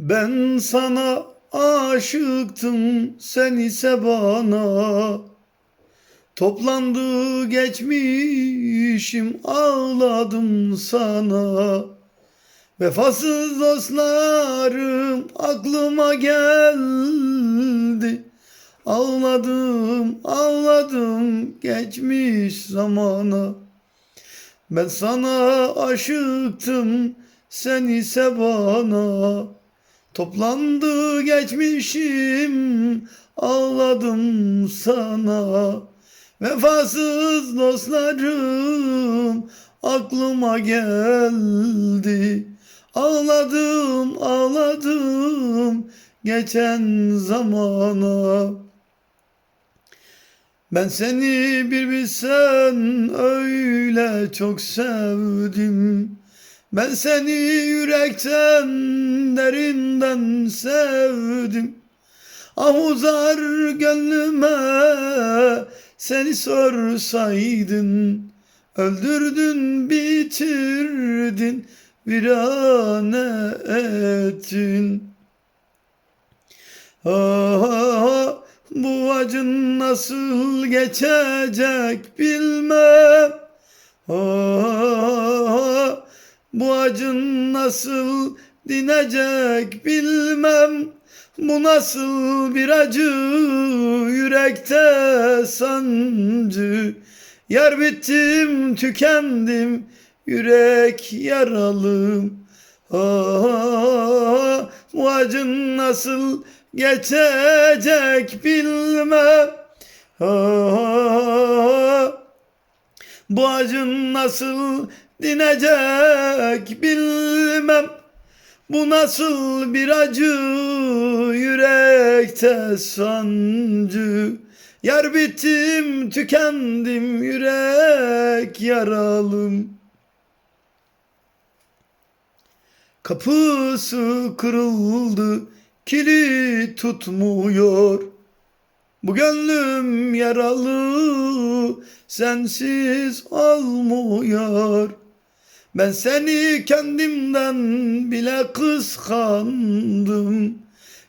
Ben sana aşıktım, sen ise bana. Toplandı geçmişim, ağladım sana. Vefasız dostlarım aklıma geldi. Ağladım, ağladım geçmiş zamana. Ben sana aşıktım, sen ise bana. Toplandı geçmişim, ağladım sana. Vefasız dostlarım aklıma geldi. Ağladım, ağladım geçen zamana. Ben seni bir bilsen öyle çok sevdim. Ben seni yürekten derinden sevdim. Ah uzar gönlüme seni sorsaydın. Öldürdün bitirdin virane ettin. Ah, bu acın nasıl geçecek bilmem. Ah, bu acın nasıl dinecek bilmem. Bu nasıl bir acı yürekte sancı. Yar bittim tükendim yürek yaralım. Ah, bu acın nasıl geçecek bilmem. Ah, bu acın nasıl dinecek bilmem. Bu nasıl bir acı yürekte sancı. Yar bittim tükendim yürek yaralım. Kapısı kırıldı, kilit tutmuyor. Bu gönlüm yaralı, sensiz olmuyor. Ben seni kendimden bile kıskandım.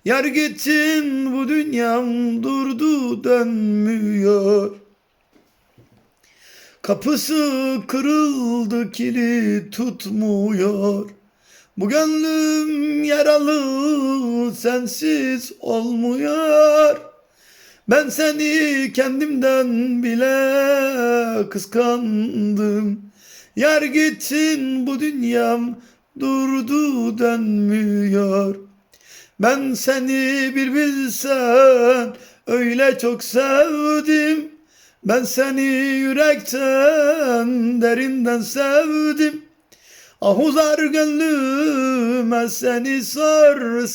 Yar gittin bu dünyam durdu dönmüyor. Kapısı kırıldı kilit tutmuyor. Bu gönlüm yaralı sensiz olmuyor. Ben seni kendimden bile kıskandım. Yar gittin bu dünyam durdu dönmüyor. Ben seni bir bilsen öyle çok sevdim. Ben seni yürekten derinden sevdim. Ah uzar gönlüme seni sorsaydın.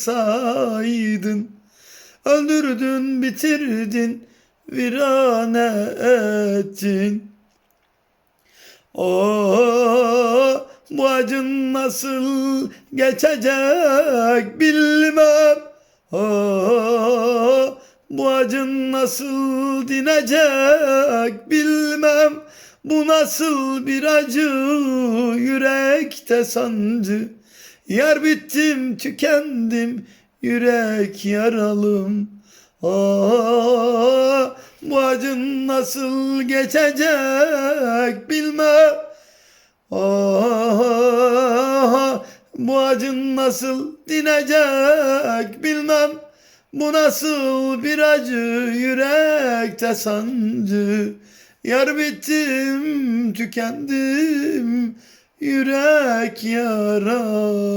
Öldürdün bitirdin virane ettin. Oh, bu acın nasıl geçecek bilmem. Oh, bu acın nasıl dinecek bilmem. Bu nasıl bir acı yürekte sancı. Yar bittim tükendim yürek yaralım. Ah, bu acın nasıl geçecek bilmem. Ah, bu acın nasıl dinecek bilmem. Bu nasıl bir acı yürekte sancı. Yar bittim tükendim yürek yaralım.